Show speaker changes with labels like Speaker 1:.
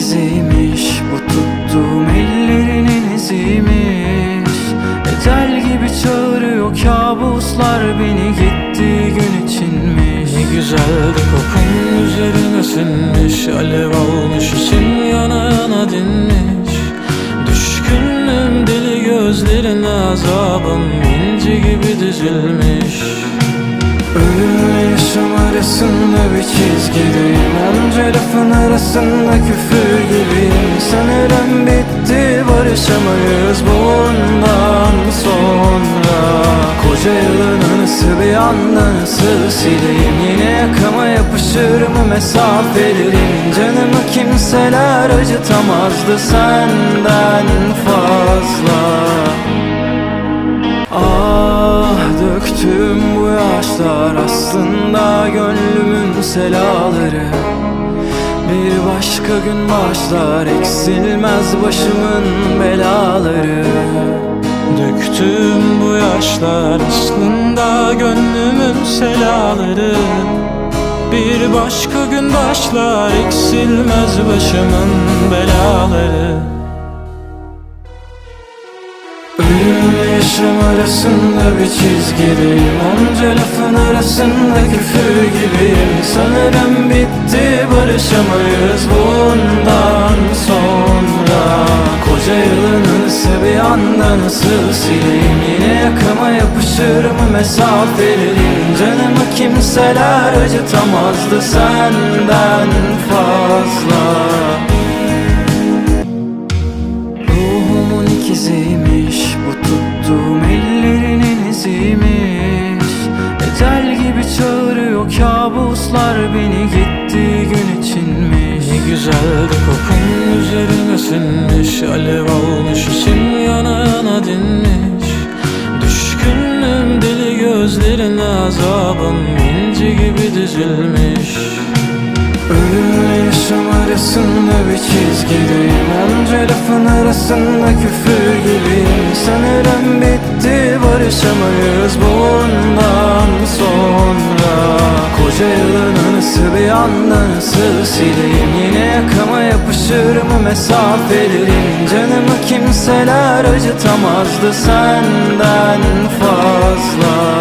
Speaker 1: ikiziymiş Bu tuttuğum ellerinin iziymiş. Ecel gibi çağırıyor kabuslar Beni gittiği gün içinmiş.
Speaker 2: Ne güzeldi kokun üzerine sinmiş Alev almış için yana yana dinmiş. Düşkünüm deli gözlerine azabım inci gibi dizilmiş
Speaker 1: arasında bir çizgideyim Onca lafın arasında küfür gibiyim Sanırım bitti barışamayız bundan sonra. Koca yılın anısı bir anda nasıl sileyim? Yine yakama yapışır mı mesafelerin? Canımı kimseler acıtamazdı senden fazla döktüm bu yaşlar aslında gönlümün selaları. Bir başka gün başlar eksilmez başımın belaları.
Speaker 2: Döktüm bu yaşlar aslında gönlümün selaları. Bir başka gün başlar eksilmez başımın belaları
Speaker 1: Yaşam arasında bir çizgideyim Onca lafın arasında küfür gibiyim. Sanırım bitti barışamayız bundan sonra. Koca yılın anısı bir anda nasıl sileyim. Yine yakama yapışır mı mesafelerin Canımı kimseler acıtamazdı senden fazla çağırıyor kabuslar Beni gittiği gün içinmiş.
Speaker 2: Ne güzeldi kokun üzerine sinmiş. Alev almış için yana yana dinmiş. Düşkünüm deli gözlerine azabım inci gibi dizilmiş.
Speaker 1: Ölümle yaşam arasında bir çizgideyim Onca lafın arasında küfür gibiyim. Sanırım bitti barışamayız. Bundan nasıl sileyim Yine yakama yapışır mı mesafelerin? Canımı kimseler acıtamazdı senden fazla